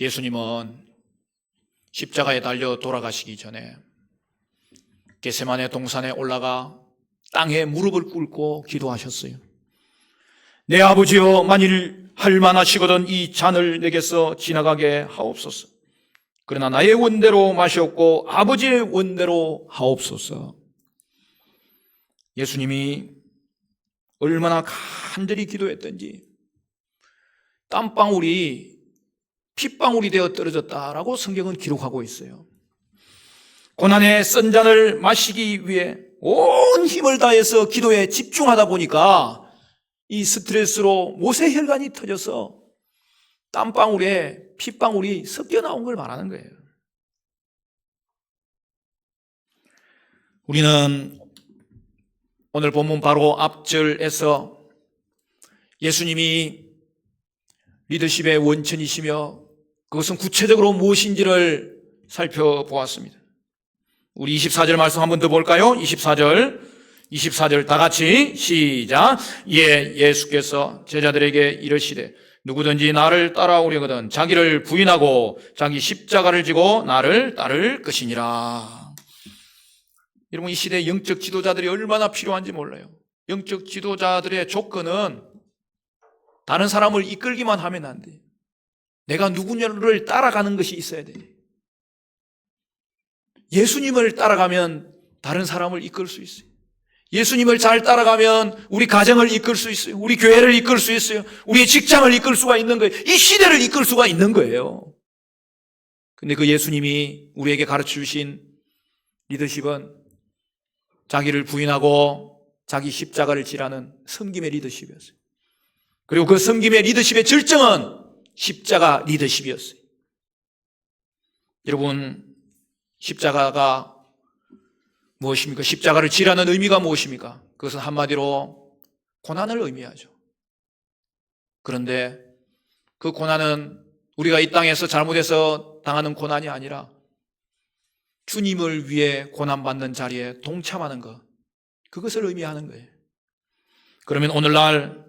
예수님은 십자가에 달려 돌아가시기 전에 게세만의 동산에 올라가 땅에 무릎을 꿇고 기도하셨어요. 내 아버지여 만일 할만하시거든 이 잔을 내게서 지나가게 하옵소서. 그러나 나의 원대로 마시옵고 아버지의 원대로 하옵소서. 예수님이 얼마나 간절히 기도했던지 땀방울이 핏방울이 되어 떨어졌다라고 성경은 기록하고 있어요. 고난의 쓴 잔을 마시기 위해 온 힘을 다해서 기도에 집중하다 보니까 이 스트레스로 모세 혈관이 터져서 땀방울에 핏방울이 섞여 나온 걸 말하는 거예요. 우리는 오늘 본문 바로 앞절에서 예수님이 리더십의 원천이시며 그것은 구체적으로 무엇인지를 살펴보았습니다. 우리 24절 말씀 한 번 더 볼까요? 24절. 24절 다 같이 시작. 예, 예수께서 제자들에게 이르시되 누구든지 나를 따라오려거든 자기를 부인하고 자기 십자가를 지고 나를 따를 것이니라. 여러분 이 시대 영적 지도자들이 얼마나 필요한지 몰라요. 영적 지도자들의 조건은 다른 사람을 이끌기만 하면 안 돼. 내가 누구냐를 따라가는 것이 있어야 돼. 예수님을 따라가면 다른 사람을 이끌 수 있어요. 예수님을 잘 따라가면 우리 가정을 이끌 수 있어요. 우리 교회를 이끌 수 있어요. 우리의 직장을 이끌 수가 있는 거예요. 이 시대를 이끌 수가 있는 거예요. 근데 그 예수님이 우리에게 가르쳐 주신 리더십은 자기를 부인하고 자기 십자가를 지라는 섬김의 리더십이었어요. 그리고 그 섬김의 리더십의 절정은 십자가 리더십이었어요. 여러분, 십자가가 무엇입니까? 십자가를 지라는 의미가 무엇입니까? 그것은 한마디로 고난을 의미하죠. 그런데 그 고난은 우리가 이 땅에서 잘못해서 당하는 고난이 아니라 주님을 위해 고난받는 자리에 동참하는 것. 그것을 의미하는 거예요. 그러면 오늘날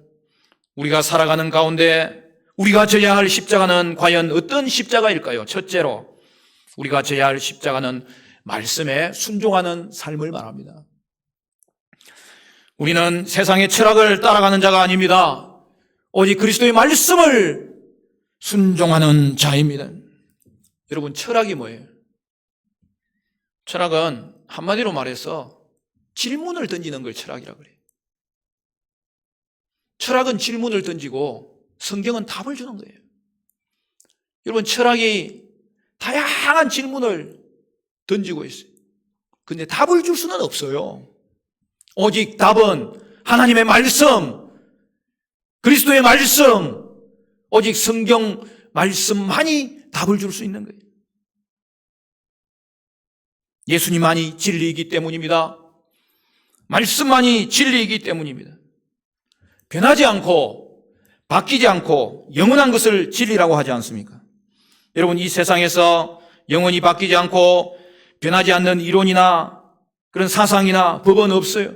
우리가 살아가는 가운데 우리가 져야 할 십자가는 과연 어떤 십자가일까요? 첫째로 우리가 져야 할 십자가는 말씀에 순종하는 삶을 말합니다. 우리는 세상의 철학을 따라가는 자가 아닙니다. 오직 그리스도의 말씀을 순종하는 자입니다. 여러분, 철학이 뭐예요? 철학은 한마디로 말해서 질문을 던지는 걸 철학이라고 그래요. 철학은 질문을 던지고 성경은 답을 주는 거예요. 여러분, 철학이 다양한 질문을 던지고 있어요. 근데 답을 줄 수는 없어요. 오직 답은 하나님의 말씀, 그리스도의 말씀, 오직 성경 말씀만이 답을 줄 수 있는 거예요. 예수님만이 진리이기 때문입니다. 말씀만이 진리이기 때문입니다. 변하지 않고 바뀌지 않고 영원한 것을 진리라고 하지 않습니까? 여러분 이 세상에서 영원히 바뀌지 않고 변하지 않는 이론이나 그런 사상이나 법은 없어요.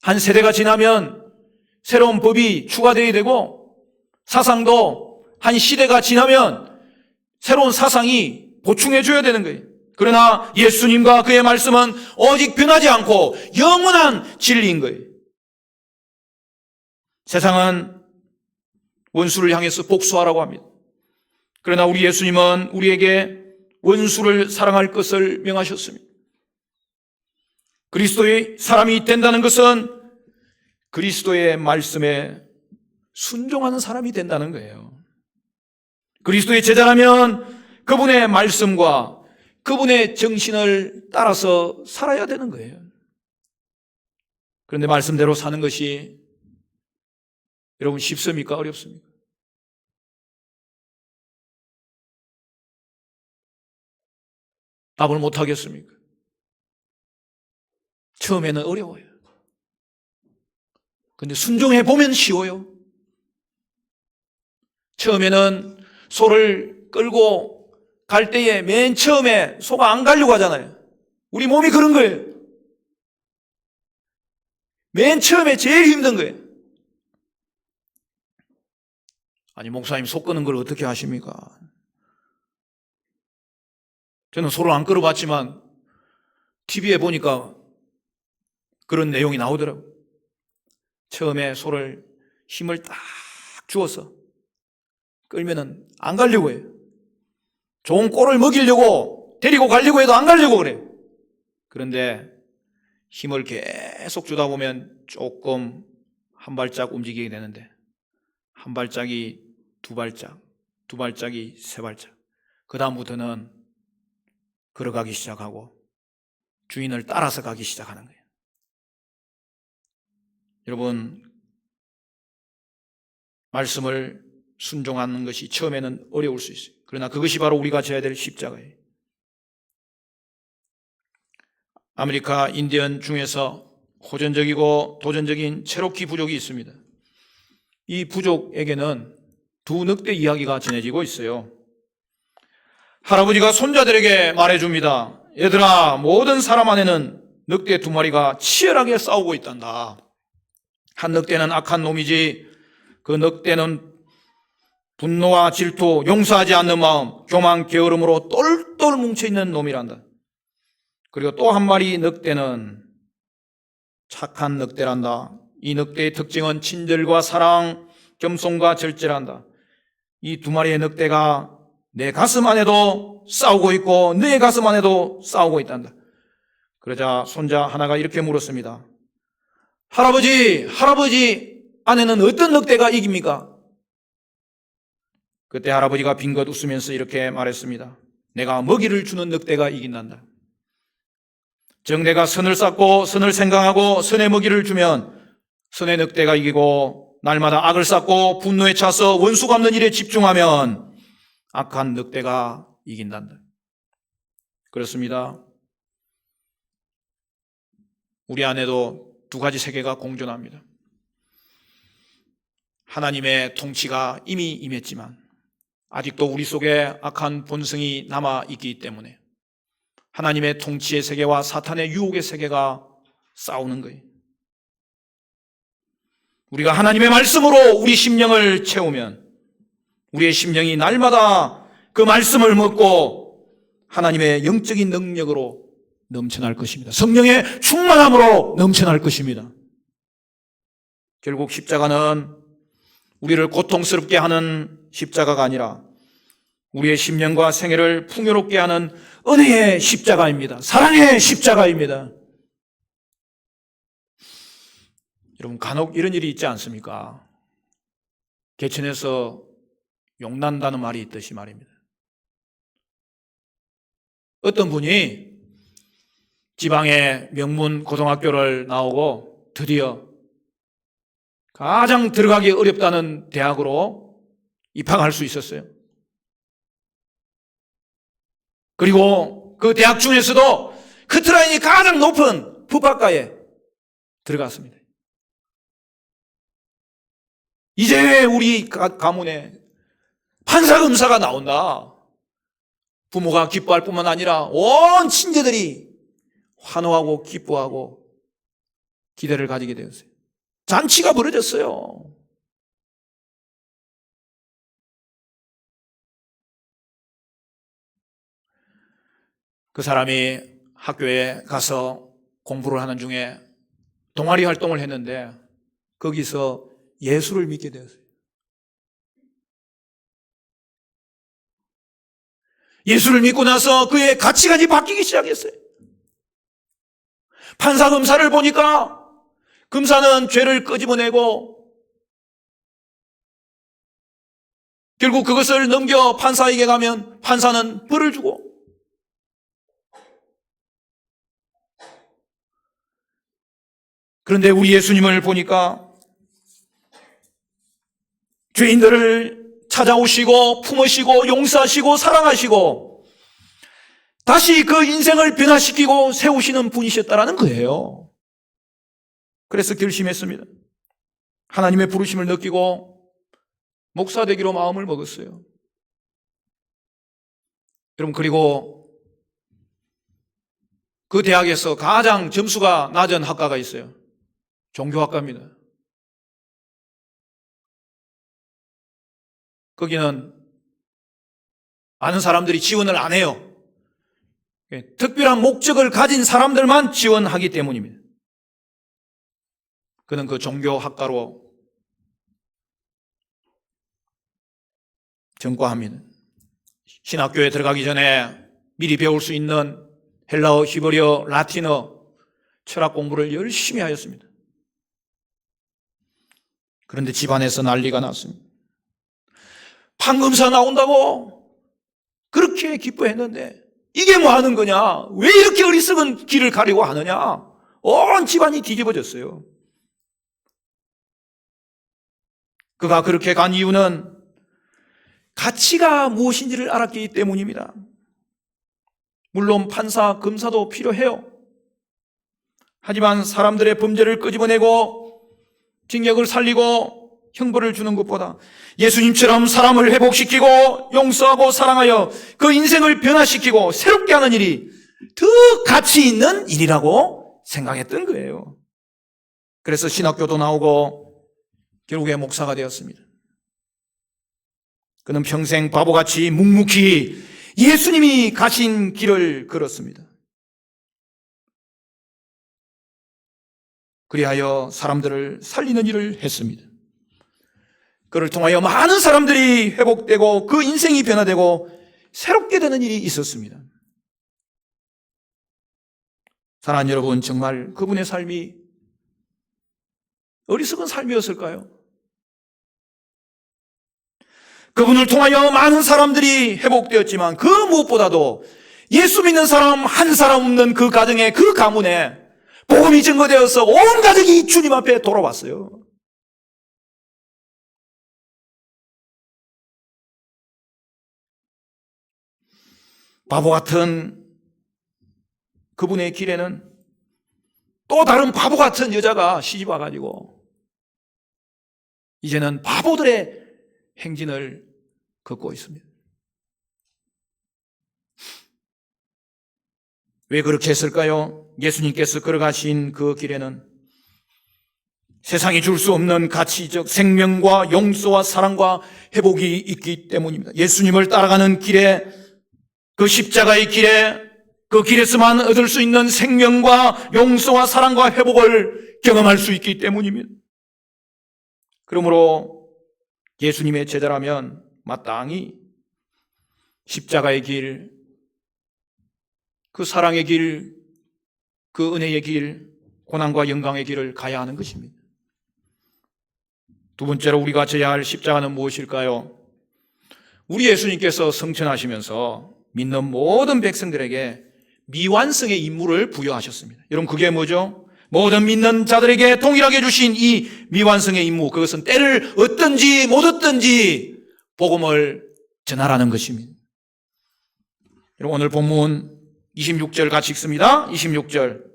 한 세대가 지나면 새로운 법이 추가되어야 되고 사상도 한 시대가 지나면 새로운 사상이 보충해 줘야 되는 거예요. 그러나 예수님과 그의 말씀은 오직 변하지 않고 영원한 진리인 거예요. 세상은 원수를 향해서 복수하라고 합니다. 그러나 우리 예수님은 우리에게 원수를 사랑할 것을 명하셨습니다. 그리스도의 사람이 된다는 것은 그리스도의 말씀에 순종하는 사람이 된다는 거예요. 그리스도의 제자라면 그분의 말씀과 그분의 정신을 따라서 살아야 되는 거예요. 그런데 말씀대로 사는 것이 여러분 쉽습니까? 어렵습니까? 답을 못 하겠습니까? 처음에는 어려워요. 근데 순종해 보면 쉬워요. 처음에는 소를 끌고 갈 때에 맨 처음에 소가 안 가려고 하잖아요. 우리 몸이 그런 거예요. 맨 처음에 제일 힘든 거예요. 아니, 목사님 속 끄는 걸 어떻게 하십니까? 저는 소를 안 끌어봤지만 TV에 보니까 그런 내용이 나오더라고요. 처음에 소를 힘을 딱 주어서 끌면은 안 가려고 해요. 좋은 꼴을 먹이려고 데리고 가려고 해도 안 가려고 그래요. 그런데 힘을 계속 주다 보면 조금 한 발짝 움직이게 되는데 한 발짝이 두 발짝, 두 발짝이 세 발짝. 그 다음부터는 걸어가기 시작하고 주인을 따라서 가기 시작하는 거예요. 여러분, 말씀을 순종하는 것이 처음에는 어려울 수 있어요. 그러나 그것이 바로 우리가 져야 될 십자가예요. 아메리카 인디언 중에서 호전적이고 도전적인 체로키 부족이 있습니다. 이 부족에게는 두 늑대 이야기가 전해지고 있어요. 할아버지가 손자들에게 말해줍니다. 얘들아, 모든 사람 안에는 늑대 두 마리가 치열하게 싸우고 있단다. 한 늑대는 악한 놈이지, 그 늑대는 분노와 질투, 용서하지 않는 마음, 교만, 게으름으로 똘똘 뭉쳐있는 놈이란다. 그리고 또 한 마리 늑대는 착한 늑대란다. 이 늑대의 특징은 친절과 사랑, 겸손과 절제란다. 이 두 마리의 늑대가 내 가슴 안에도 싸우고 있고 내 가슴 안에도 싸우고 있단다. 그러자 손자 하나가 이렇게 물었습니다. 할아버지, 할아버지 안에는 어떤 늑대가 이깁니까? 그때 할아버지가 빙긋 웃으면서 이렇게 말했습니다. 내가 먹이를 주는 늑대가 이긴단다. 정대가 선을 쌓고 선을 생각하고 선의 먹이를 주면 선의 늑대가 이기고 날마다 악을 쌓고 분노에 차서 원수 갚는 일에 집중하면 악한 늑대가 이긴단다. 그렇습니다. 우리 안에도 두 가지 세계가 공존합니다. 하나님의 통치가 이미 임했지만 아직도 우리 속에 악한 본성이 남아 있기 때문에 하나님의 통치의 세계와 사탄의 유혹의 세계가 싸우는 거예요. 우리가 하나님의 말씀으로 우리 심령을 채우면 우리의 심령이 날마다 그 말씀을 먹고 하나님의 영적인 능력으로 넘쳐날 것입니다. 성령의 충만함으로 넘쳐날 것입니다. 결국 십자가는 우리를 고통스럽게 하는 십자가가 아니라 우리의 심령과 생애를 풍요롭게 하는 은혜의 십자가입니다. 사랑의 십자가입니다. 여러분, 간혹 이런 일이 있지 않습니까? 개천에서 용난다는 말이 있듯이 말입니다. 어떤 분이 지방의 명문 고등학교를 나오고 드디어 가장 들어가기 어렵다는 대학으로 입학할 수 있었어요. 그리고 그 대학 중에서도 커트라인이 가장 높은 북학과에 들어갔습니다. 이제 우리 가- 가문에 판사 검사가 나온다. 부모가 기뻐할 뿐만 아니라 온 친제들이 환호하고 기뻐하고 기대를 가지게 되었어요. 잔치가 벌어졌어요. 그 사람이 학교에 가서 공부를 하는 중에 동아리 활동을 했는데 거기서 예수를 믿게 되었어요. 예수를 믿고 나서 그의 가치관이 바뀌기 시작했어요. 판사 검사를 보니까 검사는 죄를 끄집어내고 결국 그것을 넘겨 판사에게 가면 판사는 벌을 주고 그런데 우리 예수님을 보니까 죄인들을 찾아오시고 품으시고 용서하시고 사랑하시고 다시 그 인생을 변화시키고 세우시는 분이셨다라는 거예요. 그래서 결심했습니다. 하나님의 부르심을 느끼고 목사 되기로 마음을 먹었어요. 여러분 그리고 그 대학에서 가장 점수가 낮은 학과가 있어요. 종교학과입니다. 거기는 많은 사람들이 지원을 안 해요. 예, 특별한 목적을 가진 사람들만 지원하기 때문입니다. 그는 그 종교학과로 전과합니다. 신학교에 들어가기 전에 미리 배울 수 있는 헬라어, 히브리어, 라틴어, 철학 공부를 열심히 하였습니다. 그런데 집안에서 난리가 났습니다. 판검사 나온다고 그렇게 기뻐했는데 이게 뭐 하는 거냐? 왜 이렇게 어리석은 길을 가려고 하느냐? 온 집안이 뒤집어졌어요. 그가 그렇게 간 이유는 가치가 무엇인지를 알았기 때문입니다. 물론 판사, 검사도 필요해요. 하지만 사람들의 범죄를 끄집어내고 징역을 살리고 형벌을 주는 것보다 예수님처럼 사람을 회복시키고 용서하고 사랑하여 그 인생을 변화시키고 새롭게 하는 일이 더 가치 있는 일이라고 생각했던 거예요. 그래서 신학교도 나오고 결국에 목사가 되었습니다. 그는 평생 바보같이 묵묵히 예수님이 가신 길을 걸었습니다. 그리하여 사람들을 살리는 일을 했습니다. 그를 통하여 많은 사람들이 회복되고 그 인생이 변화되고 새롭게 되는 일이 있었습니다. 사랑하는 여러분, 정말 그분의 삶이 어리석은 삶이었을까요? 그분을 통하여 많은 사람들이 회복되었지만 그 무엇보다도 예수 믿는 사람 한 사람 없는 그 가정에 그 가문에 복음이 증거되어서 온 가족이 주님 앞에 돌아왔어요. 바보 같은 그분의 길에는 또 다른 바보 같은 여자가 시집 와가지고 이제는 바보들의 행진을 걷고 있습니다. 왜 그렇게 했을까요? 예수님께서 걸어가신 그 길에는 세상이 줄 수 없는 가치적 생명과 용서와 사랑과 회복이 있기 때문입니다. 예수님을 따라가는 길에 그 십자가의 길에 그 길에서만 얻을 수 있는 생명과 용서와 사랑과 회복을 경험할 수 있기 때문입니다. 그러므로 예수님의 제자라면 마땅히 십자가의 길, 그 사랑의 길, 그 은혜의 길, 고난과 영광의 길을 가야 하는 것입니다. 두 번째로 우리가 져야 할 십자가는 무엇일까요? 우리 예수님께서 성천하시면서 믿는 모든 백성들에게 미완성의 임무를 부여하셨습니다. 여러분, 그게 뭐죠? 모든 믿는 자들에게 동일하게 주신 이 미완성의 임무, 그것은 때를 얻든지 못 얻든지 복음을 전하라는 것입니다. 여러분, 오늘 본문 26절 같이 읽습니다. 26절.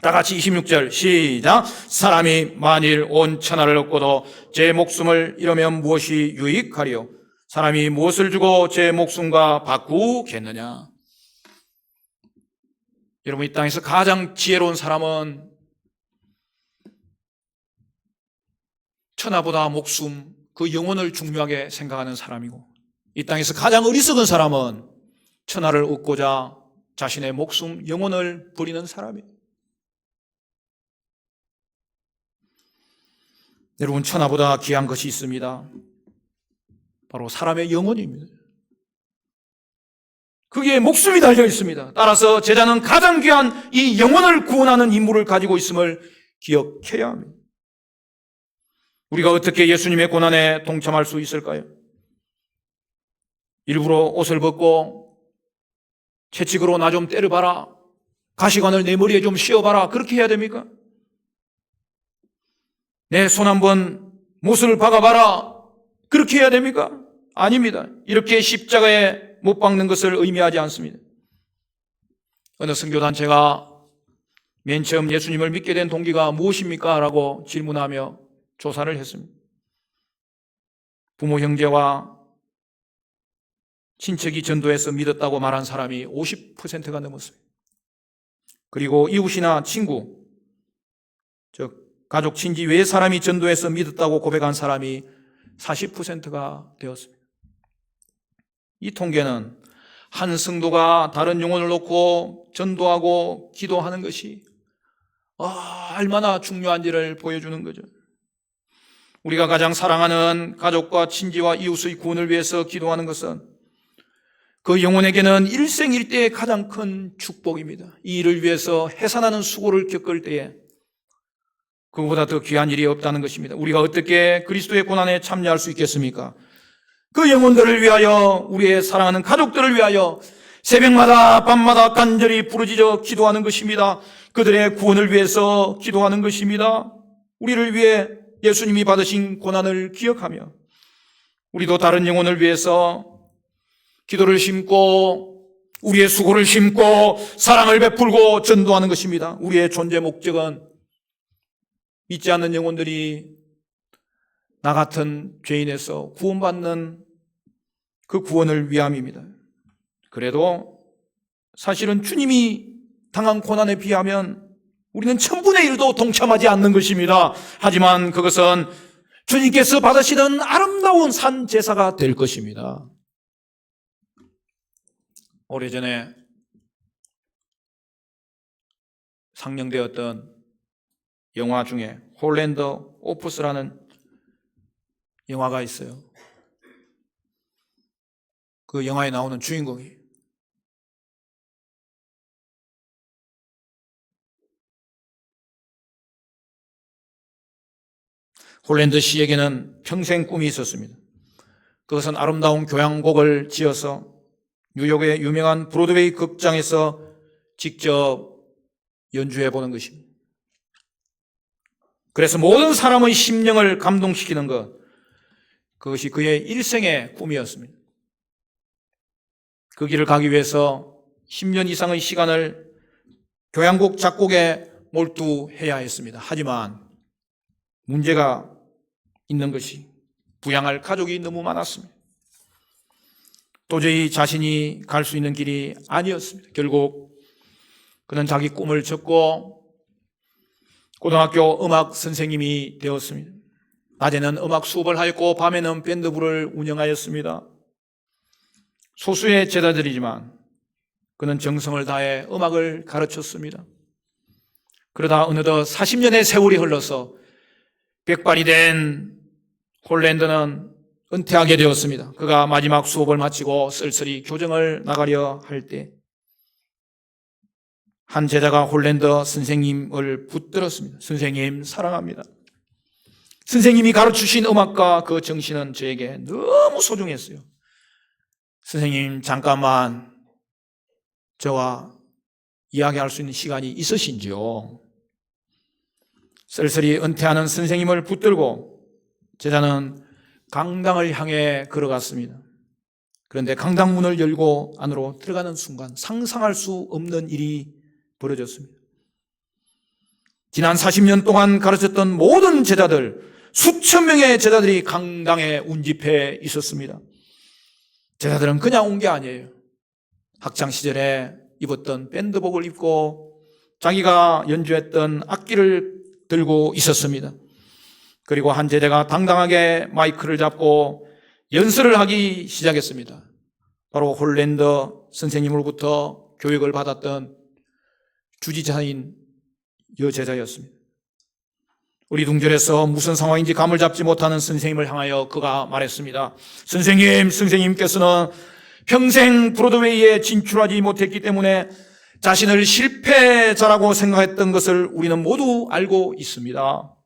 다 같이 26절 시작. 사람이 만일 온 천하를 얻고도 제 목숨을 잃으면 무엇이 유익하리요? 사람이 무엇을 주고 제 목숨과 바꾸겠느냐? 여러분 이 땅에서 가장 지혜로운 사람은 천하보다 목숨, 그 영혼을 중요하게 생각하는 사람이고 이 땅에서 가장 어리석은 사람은 천하를 얻고자 자신의 목숨, 영혼을 버리는 사람이에요. 여러분 천하보다 귀한 것이 있습니다. 바로 사람의 영혼입니다. 그게 목숨이 달려 있습니다. 따라서 제자는 가장 귀한 이 영혼을 구원하는 임무를 가지고 있음을 기억해야 합니다. 우리가 어떻게 예수님의 고난에 동참할 수 있을까요? 일부러 옷을 벗고 채찍으로 나 좀 때려봐라. 가시관을 내 머리에 좀 씌워봐라. 그렇게 해야 됩니까? 내 손 한번 못을 박아봐라. 그렇게 해야 됩니까? 아닙니다. 이렇게 십자가에 못 박는 것을 의미하지 않습니다. 어느 선교단체가 맨 처음 예수님을 믿게 된 동기가 무엇입니까? 라고 질문하며 조사를 했습니다. 부모 형제와 친척이 전도해서 믿었다고 말한 사람이 50%가 넘었습니다. 그리고 이웃이나 친구, 즉 가족 친지 외 사람이 전도해서 믿었다고 고백한 사람이 40%가 되었습니다. 이 통계는 한 성도가 다른 영혼을 놓고 전도하고 기도하는 것이 아, 얼마나 중요한지를 보여주는 거죠. 우리가 가장 사랑하는 가족과 친지와 이웃의 구원을 위해서 기도하는 것은 그 영혼에게는 일생일대의 가장 큰 축복입니다. 이 일을 위해서 해산하는 수고를 겪을 때에 그보다 더 귀한 일이 없다는 것입니다. 우리가 어떻게 그리스도의 고난에 참여할 수 있겠습니까? 그 영혼들을 위하여 우리의 사랑하는 가족들을 위하여 새벽마다 밤마다 간절히 부르짖어 기도하는 것입니다. 그들의 구원을 위해서 기도하는 것입니다. 우리를 위해 예수님이 받으신 고난을 기억하며 우리도 다른 영혼을 위해서 기도를 심고 우리의 수고를 심고 사랑을 베풀고 전도하는 것입니다. 우리의 존재 목적은 믿지 않는 영혼들이 나 같은 죄인에서 구원받는 그 구원을 위함입니다. 그래도 사실은 주님이 당한 고난에 비하면 우리는 천분의 일도 동참하지 않는 것입니다. 하지만 그것은 주님께서 받으시는 아름다운 산 제사가 될 것입니다. 오래전에 상영되었던 영화 중에 홀랜드 오프스라는 영화가 있어요. 그 영화에 나오는 주인공이 홀랜드 씨에게는 평생 꿈이 있었습니다. 그것은 아름다운 교향곡을 지어서 뉴욕의 유명한 브로드웨이 극장에서 직접 연주해 보는 것입니다. 그래서 모든 사람의 심령을 감동시키는 것, 그것이 그의 일생의 꿈이었습니다. 그 길을 가기 위해서 10년 이상의 시간을 교향곡 작곡에 몰두해야 했습니다. 하지만 문제가 있는 것이 부양할 가족이 너무 많았습니다. 도저히 자신이 갈 수 있는 길이 아니었습니다. 결국 그는 자기 꿈을 접고 고등학교 음악 선생님이 되었습니다. 낮에는 음악 수업을 하였고 밤에는 밴드부를 운영하였습니다. 소수의 제자들이지만 그는 정성을 다해 음악을 가르쳤습니다. 그러다 어느덧 40년의 세월이 흘러서 백발이 된 홀랜드는 은퇴하게 되었습니다. 그가 마지막 수업을 마치고 쓸쓸히 교정을 나가려 할 때, 한 제자가 홀랜드 선생님을 붙들었습니다. 선생님, 사랑합니다. 선생님이 가르치신 음악과 그 정신은 저에게 너무 소중했어요. 선생님, 잠깐만 저와 이야기할 수 있는 시간이 있으신지요? 쓸쓸히 은퇴하는 선생님을 붙들고 제자는 강당을 향해 걸어갔습니다. 그런데 강당 문을 열고 안으로 들어가는 순간 상상할 수 없는 일이 벌어졌습니다. 지난 40년 동안 가르쳤던 모든 제자들, 수천 명의 제자들이 강당에 운집해 있었습니다. 제자들은 그냥 온 게 아니에요. 학창 시절에 입었던 밴드복을 입고 자기가 연주했던 악기를 들고 있었습니다. 그리고 한 제자가 당당하게 마이크를 잡고 연설을 하기 시작했습니다. 바로 홀랜드 선생님으로부터 교육을 받았던 주지자인 여제자였습니다. 우리 동절에서 무슨 상황인지 감을 잡지 못하는 선생님을 향하여 그가 말했습니다. 선생님, 선생님께서는 평생 브로드웨이에 진출하지 못했기 때문에 자신을 실패자라고 생각했던 것을 우리는 모두 알고 있습니다.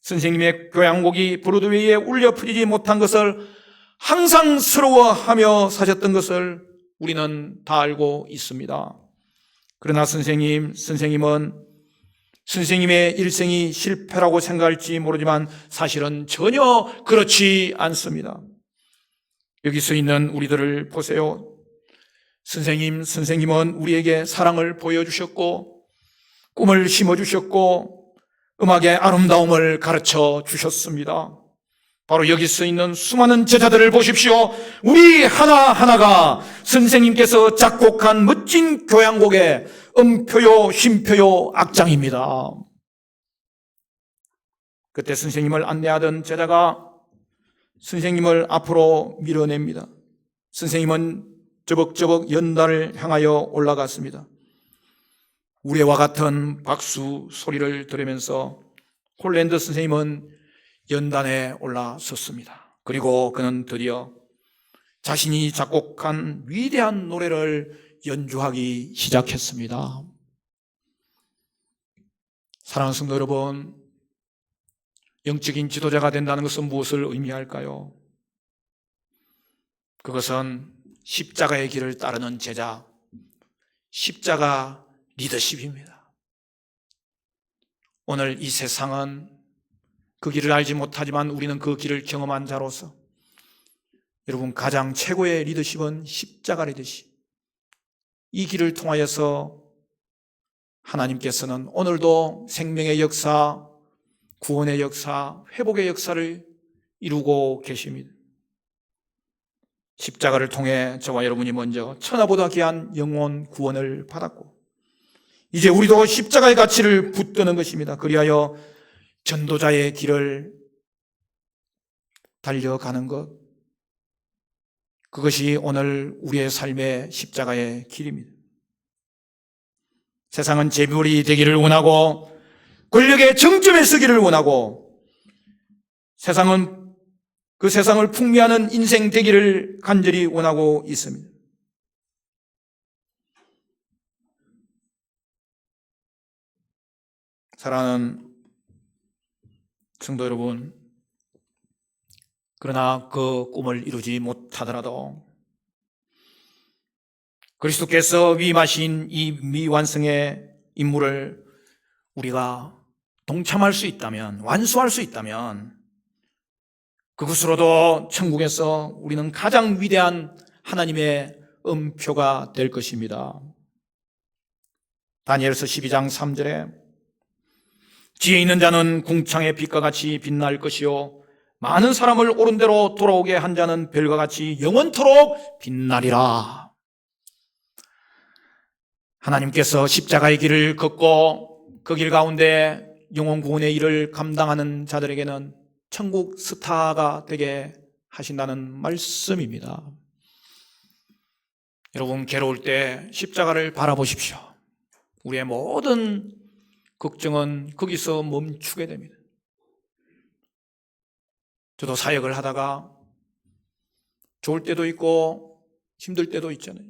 선생님의 교향곡이 브로드웨이에 울려 퍼지지 못한 것을 항상 스러워하며 사셨던 것을 우리는 다 알고 있습니다. 그러나 선생님, 선생님은 선생님의 일생이 실패라고 생각할지 모르지만 사실은 전혀 그렇지 않습니다. 여기 서 있는 우리들을 보세요. 선생님, 선생님은 우리에게 사랑을 보여주셨고, 꿈을 심어주셨고, 음악의 아름다움을 가르쳐 주셨습니다. 바로 여기 서 있는 수많은 제자들을 보십시오. 우리 하나하나가 선생님께서 작곡한 멋진 교향곡의 음표요, 쉼표요, 악장입니다. 그때 선생님을 안내하던 제자가 선생님을 앞으로 밀어냅니다. 선생님은 저벅저벅 연단을 향하여 올라갔습니다. 우레와 같은 박수 소리를 들으면서 홀랜드 선생님은 연단에 올라섰습니다. 그리고 그는 드디어 자신이 작곡한 위대한 노래를 연주하기 시작했습니다. 사랑하는 성도 여러분, 영적인 지도자가 된다는 것은 무엇을 의미할까요? 그것은 십자가의 길을 따르는 제자, 십자가 리더십입니다. 오늘 이 세상은 그 길을 알지 못하지만 우리는 그 길을 경험한 자로서 여러분 가장 최고의 리더십은 십자가 리더십. 이 길을 통하여서 하나님께서는 오늘도 생명의 역사, 구원의 역사, 회복의 역사를 이루고 계십니다. 십자가를 통해 저와 여러분이 먼저 천하보다 귀한 영혼 구원을 받았고, 이제 우리도 십자가의 가치를 붙드는 것입니다. 그리하여 전도자의 길을 달려가는 것. 그것이 오늘 우리의 삶의 십자가의 길입니다. 세상은 재물이 되기를 원하고 권력의 정점에 서기를 원하고 세상은 그 세상을 풍미하는 인생 되기를 간절히 원하고 있습니다. 사랑하는 성도 여러분, 그러나 그 꿈을 이루지 못하더라도 그리스도께서 위임하신 이 미완성의 임무를 우리가 동참할 수 있다면, 완수할 수 있다면, 그것으로도 천국에서 우리는 가장 위대한 하나님의 음표가 될 것입니다. 다니엘서 12장 3절에 지혜 있는 자는 궁창의 빛과 같이 빛날 것이요 많은 사람을 옳은 대로 돌아오게 한 자는 별과 같이 영원토록 빛나리라. 하나님께서 십자가의 길을 걷고 그 길 가운데 영원 구원의 일을 감당하는 자들에게는 천국 스타가 되게 하신다는 말씀입니다. 여러분 괴로울 때 십자가를 바라보십시오. 우리의 모든 걱정은 거기서 멈추게 됩니다. 저도 사역을 하다가 좋을 때도 있고 힘들 때도 있잖아요.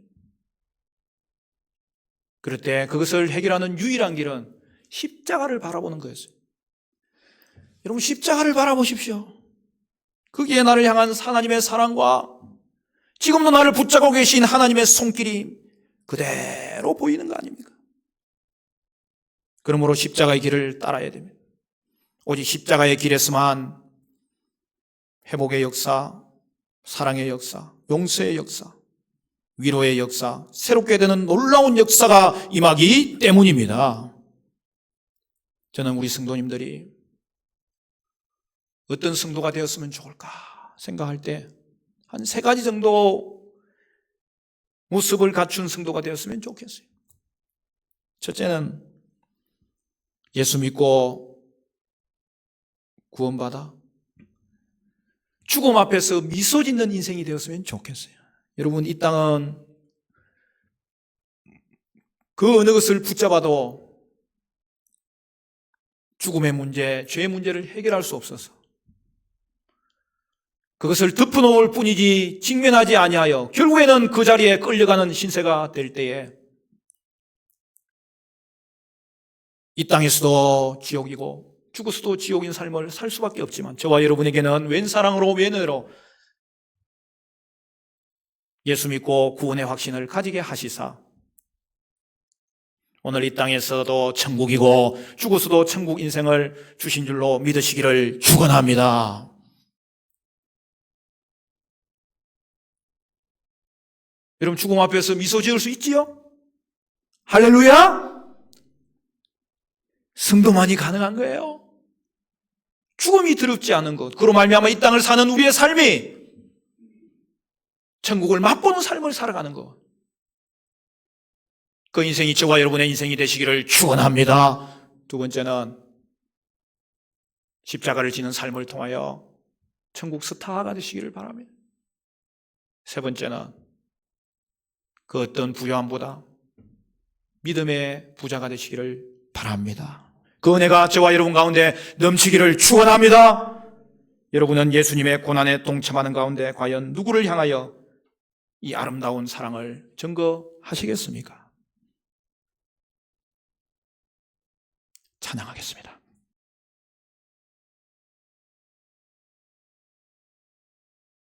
그럴 때 그것을 해결하는 유일한 길은 십자가를 바라보는 거였어요. 여러분 십자가를 바라보십시오. 거기에 나를 향한 하나님의 사랑과 지금도 나를 붙잡고 계신 하나님의 손길이 그대로 보이는 거 아닙니까? 그러므로 십자가의 길을 따라야 됩니다. 오직 십자가의 길에서만 회복의 역사, 사랑의 역사, 용서의 역사, 위로의 역사, 새롭게 되는 놀라운 역사가 임하기 때문입니다. 저는 우리 성도님들이 어떤 성도가 되었으면 좋을까 생각할 때 한 세 가지 정도 모습을 갖춘 성도가 되었으면 좋겠어요. 첫째는 예수 믿고 구원받아 죽음 앞에서 미소 짓는 인생이 되었으면 좋겠어요. 여러분, 이 땅은 그 어느 것을 붙잡아도 죽음의 문제, 죄의 문제를 해결할 수 없어서 그것을 덮어놓을 뿐이지 직면하지 아니하여 결국에는 그 자리에 끌려가는 신세가 될 때에 이 땅에서도 지옥이고 죽어서도 지옥인 삶을 살 수밖에 없지만 저와 여러분에게는 웬 사랑으로 웬 의로 예수 믿고 구원의 확신을 가지게 하시사 오늘 이 땅에서도 천국이고 죽어서도 천국 인생을 주신 줄로 믿으시기를 축원합니다. 여러분 죽음 앞에서 미소 지을 수 있지요? 할렐루야! 성도만이 가능한 거예요. 죽음이 두렵지 않은 것, 그로 말미암아 이 땅을 사는 우리의 삶이 천국을 맛보는 삶을 살아가는 것. 그 인생이 저와 여러분의 인생이 되시기를 축원합니다. 두 번째는 십자가를 지는 삶을 통하여 천국 스타가 되시기를 바랍니다. 세 번째는 그 어떤 부유함보다 믿음의 부자가 되시기를 바랍니다. 그 은혜가 저와 여러분 가운데 넘치기를 축원합니다. 여러분은 예수님의 고난에 동참하는 가운데 과연 누구를 향하여 이 아름다운 사랑을 증거하시겠습니까? 찬양하겠습니다.